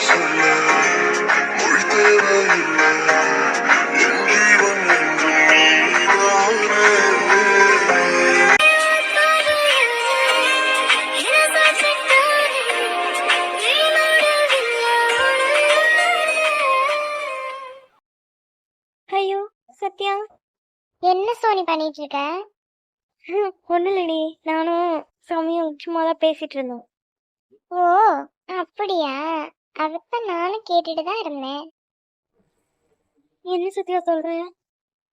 சொல்ல மொழி தேவையில்லை என் ஜீவன் என்றும் நீதானே ஐயோ சத்யா. என்ன சோனி பண்ணிட்டு இருக்க ஒன்றும் இல்லடி நானும் சமயம் சும்மா தான் பேசிட்டு இருந்தோம். ஓ அப்படியா? அதத்தான் நானும் கேட்டுட்டு தான் இருந்தேன். என்ன சத்யா சொல்ற?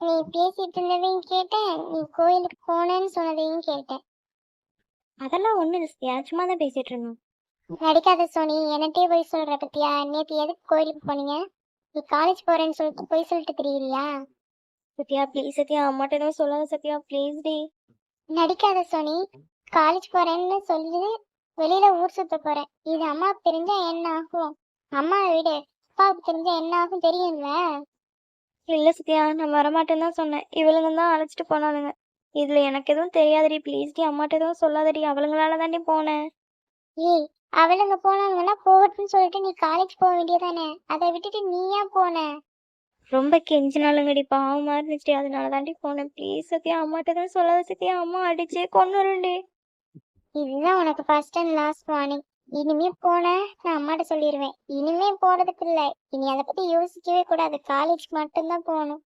நீ பேசிட்டு இருந்ததையும் கேட்டேன் நீ கோயிலுக்கு போனேன்னு சொன்னதையும் கேட்டேன். அதெல்லாம் இல்லை சத்யா சும்மா தான் பேசிட்டு இருந்தோம். நடிக்காத சோனி என்னட்டே போய் சொல்ற பத்தியா? நேத்து எதுக்கு கோயிலுக்கு போனீங்க? நீ காலேஜ் போறேன்னு சொல்லிட்டு போய் சொல்லிட்டு தெரியலையா சத்யா ப்ளீஸ் சத்யா அம்மாட்ட எதுவும் சொல்லாத சத்யா ப்ளீஸ் டி நடிக்காத சோனி காலேஜ் போறேன்னு சொல்லி வெளியில ஊர் சுத்த போறேன். இது அம்மாவுக்கு தெரிஞ்சா என்ன ஆகும்? அம்மா வீடு அப்பாவுக்கு தெரிஞ்சா என்ன ஆகும் தெரியும்ல? இல்லை சத்யா நான் வரமாட்டேன்னு தான் சொன்னேன். இவளுங்க தான் அழைச்சிட்டு போனானுங்க இதுல எனக்கு எதுவும் தெரியாதடி ப்ளீஸ் டி அம்மாட்ட எதுவும் சொல்லாதடி. அவளுங்களால தாண்டி போனேன். ஏய் அவளுங்க போனாங்கன்னா போகட்டும்னு சொல்லிட்டு நீ காலேஜ் போக வேண்டியதானே அதை விட்டுட்டு நீயா போன? ரொம்ப கெஞ்சினாலுங்கடி பாவமா இருந்துச்சு அதனால தாண்டி போனேன். ப்ளீஸ் சத்யா அம்மாட்ட எதுவும் சொல்லாத சத்யா. அம்மா அடிச்சே கொண்டு வரும்டி இதுதான் உனக்கு ஃபர்ஸ்ட் அண்ட் லாஸ்ட் வார்னிங் இனிமே போன நான் அம்மாட்ட சொல்லிடுவேன் இனிமே போறதுக்கு இல்ல. இனி அதை பத்தி யோசிக்கவே கூடாது. காலேஜ்க்கு மட்டும்தான் போகணும்.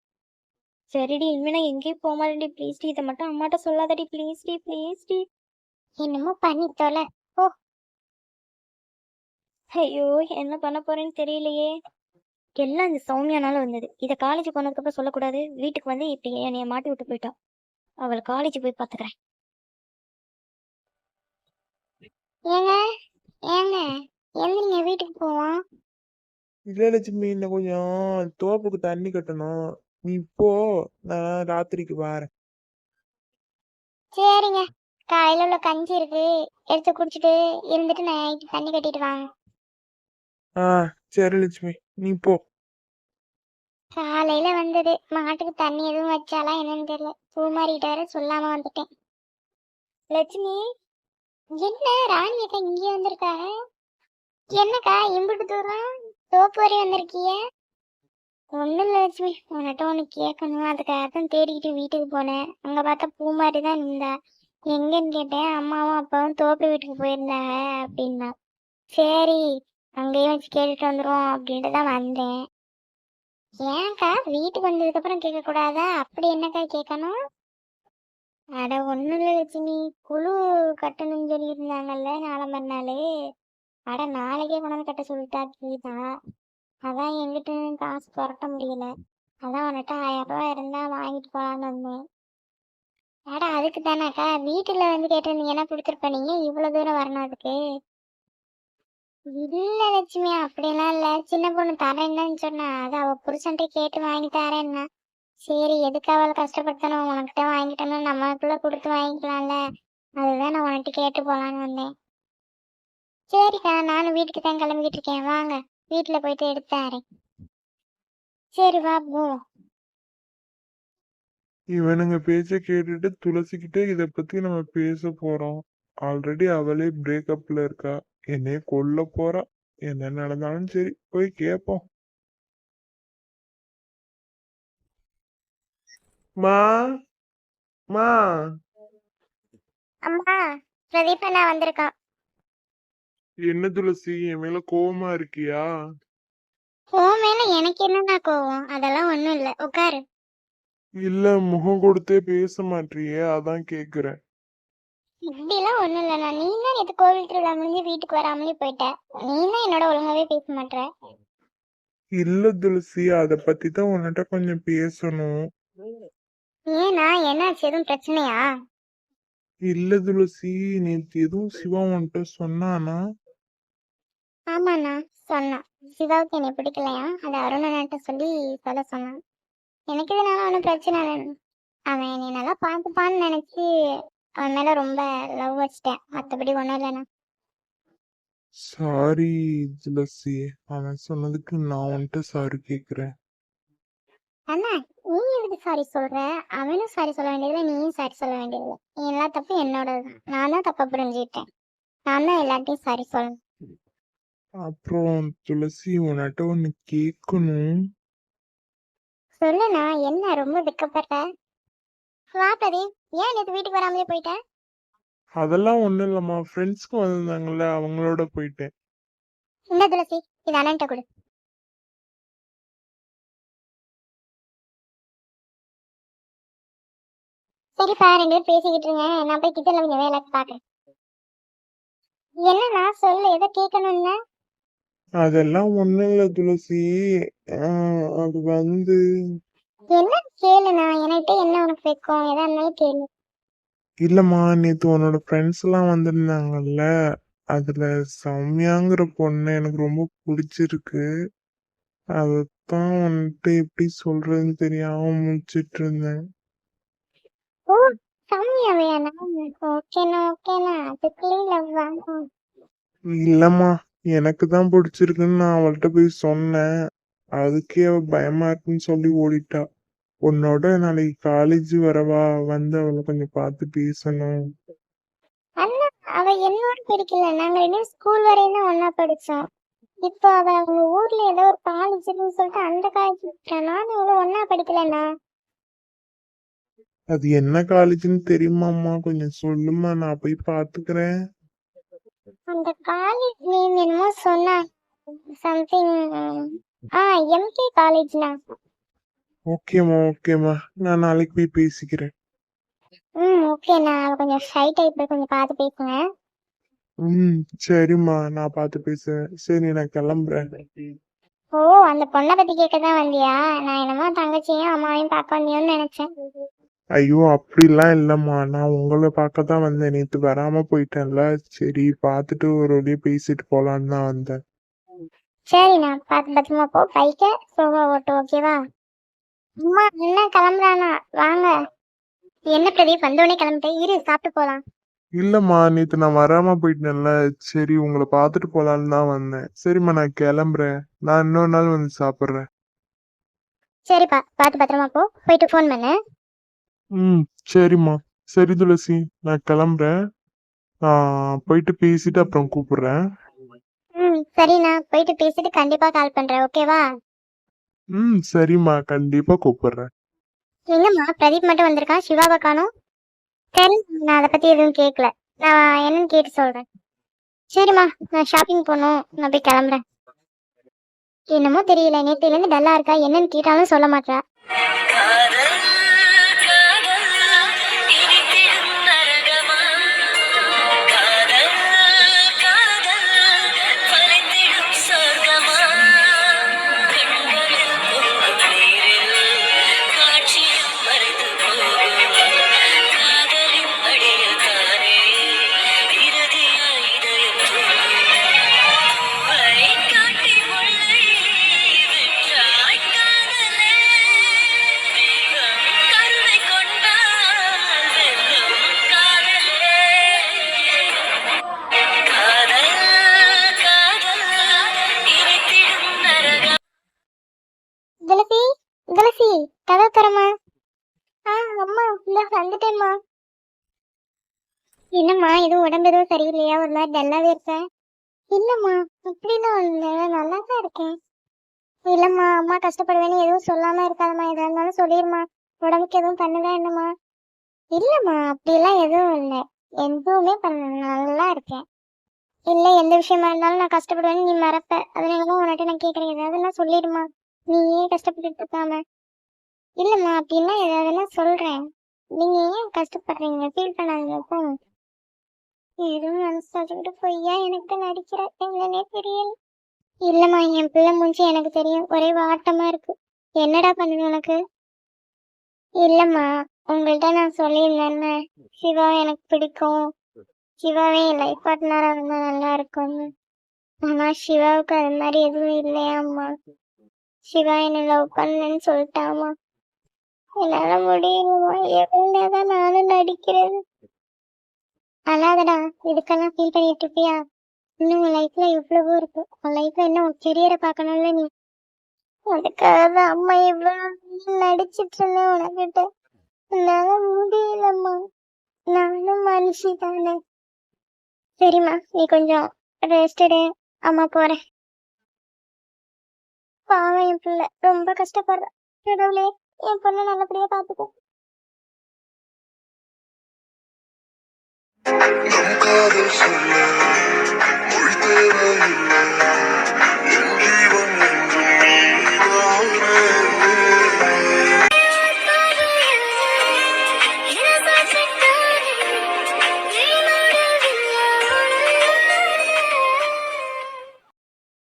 சரிடி இனிமே நான் எங்கேயும் போக மாட்டேன்டி. ப்ளீஸ் டி இதை மட்டும் அம்மாட்ட சொல்லாதடி. ப்ளீஸ் டி ப்ளீஸ் டி. என்னமோ பண்ணி தொலை. ஐயோ என்ன பண்ண போறேன்னு தெரியலையே. எல்லாம் இந்த சௌமியானால வந்தது. இதை காலேஜ் போனதுக்கு அப்புறம் சொல்லக்கூடாது. வீட்டுக்கு வந்து இப்படி என்னைய மாட்டி விட்டு போயிட்டா. அவள் காலேஜ் போய் பாத்துக்கிறேன் ஏங்க? ஏங்க? எந்திரிங்க வீட்டுக்கு போவோம்? இல்ல லட்சுமி இன்னும் கொஞ்சம் தோப்புக்கு தண்ணி கட்டணும். நீ போ நான் ராத்திரிக்கு வாரேன். சரிங்க. காலையில உள்ள கஞ்சி இருக்கு. எடுத்து குடிச்சிட்டு இருந்துட்டு நைட்டு தண்ணி கட்டிட்டு வாங்க. ஆ சரி லட்சுமி நீ போ. காலையில வந்தது. மாட்டுக்கு தண்ணி எதுவும் வச்சாலா என்னன்னு தெரியல. பூமாரிட்ட வர சொல்லாம வந்துட்டேன். லட்சுமி என்ன ராணி அக்கா இங்கே வந்திருக்காங்க என்னக்கா இம்புட்டு தூரம்? தோப்பு வரை வந்திருக்கிய? ஒன்றும் இல்லை லட்சுமி உன்கிட்ட ஒன்று கேட்கணும். அதுக்காக தான் தேடிக்கிட்டு வீட்டுக்கு போனேன். அங்கே பார்த்தா பூ மாதிரி தான் இருந்தா. எங்கன்னு கேட்டேன். அம்மாவும் அப்பாவும் தோப்பு வீட்டுக்கு போயிருந்தாங்க அப்படின்னா. சரி அங்கேயும் வச்சு கேட்டுட்டு வந்துடுவோம் அப்படின்ட்டு தான் வந்தேன். ஏன்க்கா வீட்டுக்கு வந்ததுக்கு அப்புறம் கேட்க கூடாதா அப்படி என்னக்கா கேட்கணும்? அட ஒன்றும் இல்லை லட்சுமி. குழு கட்டணும்னு சொல்லியிருந்தாங்கல்ல நாளை மறுநாள். அட நாளைக்கே கொண்டாந்து கட்ட சொல்லிட்டா கீதா. அதான் எங்கிட்ட காசு புரட்ட முடியல. அதான் உன்கிட்ட ஆயிரம் ரூபா இருந்தா வாங்கிட்டு போகலான்னு வந்தேன். அட அதுக்கு தானேக்கா. வீட்டில் வந்து கேட்டிருந்தீங்கன்னா கொடுத்துருப்ப கொடுத்துருப்பீங்க இவ்வளோ தூரம் வரணும் அதுக்கு. இல்லை லட்சுமி அப்படிலாம் இல்லை. சின்ன பொண்ணு தரேன்னு சொன்னா. அது அவள் புருஷன்ட்டே கேட்டு வாங்கி தரேன்னா. சரி எதுக்கு அவள் கஷ்டப்படுத்தணும்? உனக்கிட்ட வாங்கிட்டோம்னா நம்மளுக்குள்ள கொடுத்து வாங்கிக்கலாம்ல. அதுதான் நான் உன்கிட்ட கேட்டு போகலான்னு வந்தேன். சரிக்கா நானும் வீட்டுக்கு தான் கிளம்பிக்கிட்டு இருக்கேன் வாங்க வீட்டுல போயிட்டு எடுத்தாரேன் சரி வா போ. இவனுங்க பேச்ச கேட்டுட்டு துளசிக்கிட்டே இத பத்தி நம்ம பேச போறோம். ஆல்ரெடி அவளே பிரேக்கப்ல இருக்கா. என்னைய கொல்ல போறா. என்ன நடந்தாலும் சரி போய் கேப்போம். மா மா. அம்மா பிரதீப் அண்ணா வந்திருக்கான். என்ன துளசி என் மேல கோவமா இருக்கியா? உன் மேல எனக்கு என்னடா கோவம்? அதெல்லாம் ஒண்ணும் இல்ல. உட்காரு. இல்ல முகம் கொடுத்தே பேச மாட்டியே அதான் கேக்குறேன். இப்படிலாம் ஒண்ணும் இல்லைண்ணா நீ தான் நேற்று கோவில் திருவிழா முடிஞ்சு வீட்டுக்கு வராமலே போயிட்ட. நீ தான் என்னோட ஒழுங்காவே பேச மாட்ற. இல்ல துளசி அத பத்தி தான் உன்கிட்ட கொஞ்சம் பேசணும். ஏன்னா என்னாச்சு? எதுவும் பிரச்சனையா? இல்ல துளசி. நேத்து எதுவும் சிவா உன்கிட்ட சொன்னானா? ஆமாண்ணா சொன்னான் சிவாவுக்கு என்னை பிடிக்கலையா? அதை அருணன்ட்ட சொல்லி சொல்ல சொன்னான். எனக்கு இதனால ஒன்றும் பிரச்சனை இல்லை அவன் என்னை நல்லா பார்த்துப்பான்னு நினைச்சு அவன் மேல ரொம்ப லவ் வச்சிட்டேன். மற்றபடி ஒன்றும் இல்லைண்ணா. சாரி துளசி. அவன் சொன்னதுக்கு நான் உன்கிட்ட சாரி கேக்குறேன். அண்ணா நீ எதுக்கு சாரி சொல்ற? அவனும் சாரி சொல்ல வேண்டியதில்லை நீயும் சாரி சொல்ல வேண்டியதில்லை. எல்லா தப்பும் என்னோட தான். நான் தான் தப்பா புரிஞ்சுக்கிட்டேன். நான் தான் எல்லாத்தையும் சாரி சொல்லணும். அப்புறம் துளசி உன்கிட்ட ஒண்ணு கேட்கணும். சொல்லுண்ணா என்ன ரொம்ப வெக்கப்படுற வா பிரதீப் ஏன் நேற்று வீட்டுக்கு வராமலே போயிட்ட? அதெல்லாம் ஒண்ணும் இல்லம்மா. ஃப்ரெண்ட்ஸ்க்கு வந்திருந்தாங்கல்ல அவங்களோட போயிட்டேன். இந்த துளசி இது அண்ணன்ட்ட கொடு. சரிப்பா ரெண்டு பேரும் பேசிக்கிட்டு இருங்க. நான் போய் கிச்சன்ல கொஞ்சம் வேலை பாக்குறேன். என்னண்ணா சொல்லு எதை கேட்கணும்னா? அதெல்லாம் ஒண்ணும் இல்ல துளசி. அது வந்து என்ன கேளுண்ணா என்கிட்ட என்ன உனக்கு வைக்கும்? எதா இருந்தாலும் கேளு. இல்லம்மா நேத்து உன்னோட ஃப்ரெண்ட்ஸ் எல்லாம் வந்திருந்தாங்கல்ல அதுல சௌமியாங்கிற பொண்ணு எனக்கு ரொம்ப பிடிச்சிருக்கு. அதத்தான் வந்துட்டு எப்படி சொல்றதுன்னு தெரியாம முடிச்சிட்டு இருந்தேன். ஓ சௌமியா வேணா ஓகேண்ணா ஓகேண்ணா லவ்வா இல்லம்மா எனக்கு தான் பிடிச்சிருக்குன்னு நான் அவள்கிட்ட போய் சொன்னேன். அதுக்கே அவ பயமா இருக்குன்னு சொல்லி ஓடிட்டா. உன்னோட நாளைக்கு காலேஜ் வரவா? வந்து அவளை கொஞ்சம் பார்த்து பேசணும். அண்ணா அவ என்னோட படிக்கல. நாங்க ரெண்டும் ஸ்கூல் வரையும் தான் ஒன்னா படிச்சோம். இப்போ அவ அவங்க ஊர்ல ஏதோ ஒரு காலேஜ் இருக்குன்னு சொல்லிட்டு அந்த காலேஜ் நானும் அவள ஒன்னா படிக்கலண்ணா. அது என்ன காலேஜ்னு தெரியுமாம்மா கொஞ்சம் சொல்லுமா நான் போய் பாத்துக்கிறேன். அந்த காலேஜ் நேம் என்னமோ சொன்னா சம்திங் ஆ எம்கே காலேஜ்ண்ணா ஓகேம்மா ஓகேம்மா நான் நாளைக்கு போய் பேசிக்கிறேன். ம் ஓகேண்ணா அவ கொஞ்சம் ஷை டைப் கொஞ்சம் பார்த்து பேசுங்க. ம் சரிம்மா. நான் பார்த்து பேசுறேன். சரி நான் கிளம்புறேன். ஓ அந்த பொண்ணை பத்தி கேட்க தான் வந்தியா? நான் என்னமோ தங்கச்சியும் அம்மாவையும் பார்க்க வந்தியோன்னு நினைச்சேன். ஐயோ அப்படிலாம் இல்லம்மா. நான் உங்களை பார்க்க தான் வந்தேன். நேத்து வராம போயிட்டேன்ல. சரி பார்த்துட்டு ஒரு வழியா பேசிட்டு போலான்னு தான் வந்தேன். சரிண்ணா பார்த்து பத்திரமா போ. பைக்க சோபா ஓட்டு ஓகேவா அம்மா என்ன கிளம்புறானா? வாங்க. என்ன பிரதீப் வந்தோடனே கிளம்பிட்டேன் இரு சாப்பிட்டு போலாம். இல்லம்மா நேத்து நான் வராம போயிட்டேன்ல. சரி உங்களை பார்த்துட்டு போலான்னு தான் வந்தேன். சரிம்மா நான் கிளம்புறேன். நான் இன்னொரு நாள் வந்து சாப்பிட்றேன். சரிப்பா பார்த்து பத்திரமா போ. போயிட்டு ஃபோன் பண்ணு. ம் சரிம்மா. சரி துளசி நான் கிளம்புறேன். நான் போயிட்டு பேசிட்டு அப்புறம் கூப்பிடுறேன். ம் சரிண்ணா. போயிட்டு பேசிட்டு கண்டிப்பா கால் பண்றேன். ஓகேவா ம் சரிம்மா. கண்டிப்பா கூப்பிடுறேன். என்னம்மா? பிரதீப் மட்டும் வந்திருக்கான் சிவாவை காணோம்? சரி நான் அதை பத்தி எதுவும் கேட்கல நான் என்னன்னு கேட்டு சொல்றேன். சரிம்மா நான் ஷாப்பிங் போகணும். நான் போய் கிளம்புறேன். என்னமோ தெரியல. நேத்துல இருந்து டல்லா இருக்கா? என்னன்னு கேட்டாலும் சொல்ல மாட்டா கதவு தரமா? ஆ அம்மா இந்த வந்துட்டேம்மா என்னம்மா எதுவும் உடம்பு எதுவும் சரியில்லையா? ஒரு மாதிரி டல்லாவே இருக்க. இல்லம்மா அப்படிலாம் இல்லை நல்லா தான் இருக்கேன். இல்லம்மா அம்மா கஷ்டப்படுவேன்னு எதுவும் சொல்லாம இருக்காதம்மா. எதா இருந்தாலும் சொல்லிடுமா உடம்புக்கு எதுவும் பண்ணுதா என்னம்மா? இல்லம்மா அப்படிலாம் எதுவும் இல்லை. எதுவுமே பண்ண நல்லா இருக்கேன். இல்லை எந்த விஷயமா இருந்தாலும் நான் கஷ்டப்படுவேன்னு நீ மறப்ப. அதனாலதான் உன்கிட்ட நான் கேக்குறேன். ஏதாவதுன்னா சொல்லிடுமா நீ ஏன் கஷ்டப்பட்டுட்டு இருக்காம. இல்லம்மா அப்படின்னா ஏதாவதுன்னா சொல்றேன்? நீங்க ஏன் கஷ்டப்படுறீங்க? ஃபீல் பண்ணாதீங்க போங்க எதுவும் மனசாச்சுக்கிட்டு பொய்யா எனக்கு நடிக்கிற? என்னன்னே தெரியல. இல்லம்மா என் பிள்ளை மூஞ்சி எனக்கு தெரியும். ஒரே வாட்டமா இருக்கு. என்னடா பண்ணுது உனக்கு? இல்லம்மா உங்கள்கிட்ட நான் சொல்லியிருந்தேன்ல சிவா எனக்கு பிடிக்கும். சிவாவே என் லைஃப் பார்ட்னராக இருந்தால் நல்லா இருக்கும்னு. ஆனால் சிவாவுக்கு அது மாதிரி எதுவும் இல்லையாம்மா. சிவா என்ன லவ் பண்ணுன்னு சொல்லிட்டாமா என்னால முடியலமா எவ்வளவுதான் நானும் நடிக்கிறது. அழாதடா இதுக்கெல்லாம் ஃபீல் பண்ணிட்டு இருப்பியா இன்னும் உன் லைஃப்ல எவ்வளவோ இருக்கு. உன் லைஃப்ல என்ன உன் கெரியரை பார்க்கணும்ல நீ? அதுக்காக தான் அம்மா இவ்வளவு நடிச்சிட்டு இருந்தேன் உனக்கிட்ட. என்னால முடியலம்மா. நானும் மனுஷி தானே. சரிம்மா நீ கொஞ்சம் ரெஸ்ட் எடு. அம்மா போறேன். பாவம் என் பிள்ளை. ரொம்ப கஷ்டப்படுறா. கடவுளே. என் பொண்ணை நல்லபடியா பாத்துக்கோ. காதல் சொல்ல மொழி தேவையில்லை.